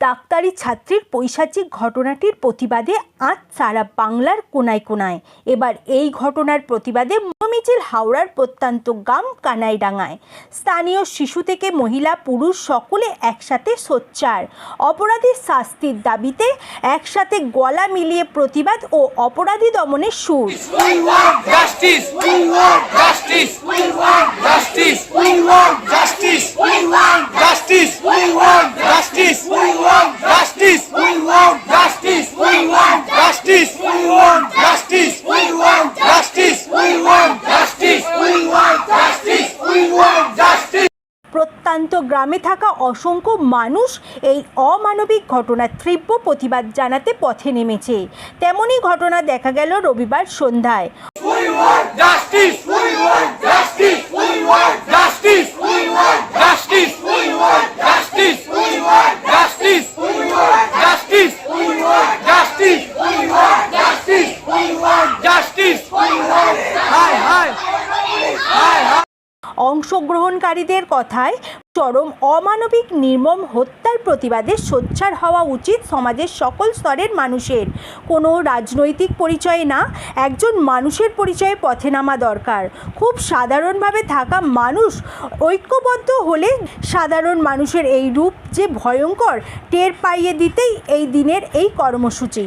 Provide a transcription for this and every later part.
ডাক্তারি ছাত্রীর পৈশাচিক ঘটনাটির প্রতিবাদে আজ সারা বাংলার কোনায় কোনায়। এবার এই ঘটনার প্রতিবাদে মিছিল হাওড়ার প্রত্যন্ত গ্রাম কানাইডাঙ্গায়। স্থানীয় শিশু থেকে মহিলা, পুরুষ সকলে একসাথে সোচ্চার। অপরাধীর শাস্তির দাবিতে একসাথে গলা মিলিয়ে প্রতিবাদ ও অপরাধী দমনের সুর। We প্রত্যন্ত গ্রামে থাকা অসংখ্য মানুষ এই অমানবিক ঘটনার তীব্র প্রতিবাদ জানাতে পথে নেমেছে। তেমনই ঘটনা দেখা গেল রবিবার সন্ধ্যায়। অংশগ্রহণকারীদের কথায়, চরম অমানবিক নির্মম হত্যার প্রতিবাদে সোচ্চার হওয়া উচিত সমাজের সকল স্তরের মানুষের। কোনো রাজনৈতিক পরিচয়ে না, একজন মানুষের পরিচয়ে পথে নামা দরকার। খুব সাধারণভাবে থাকা মানুষ ঐক্যবদ্ধ হলে সাধারণ মানুষের এই রূপ যে ভয়ঙ্কর, টের পাইয়ে দিতেই এই দিনের এই কর্মসূচি।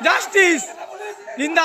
জাস্টিস জিন্দা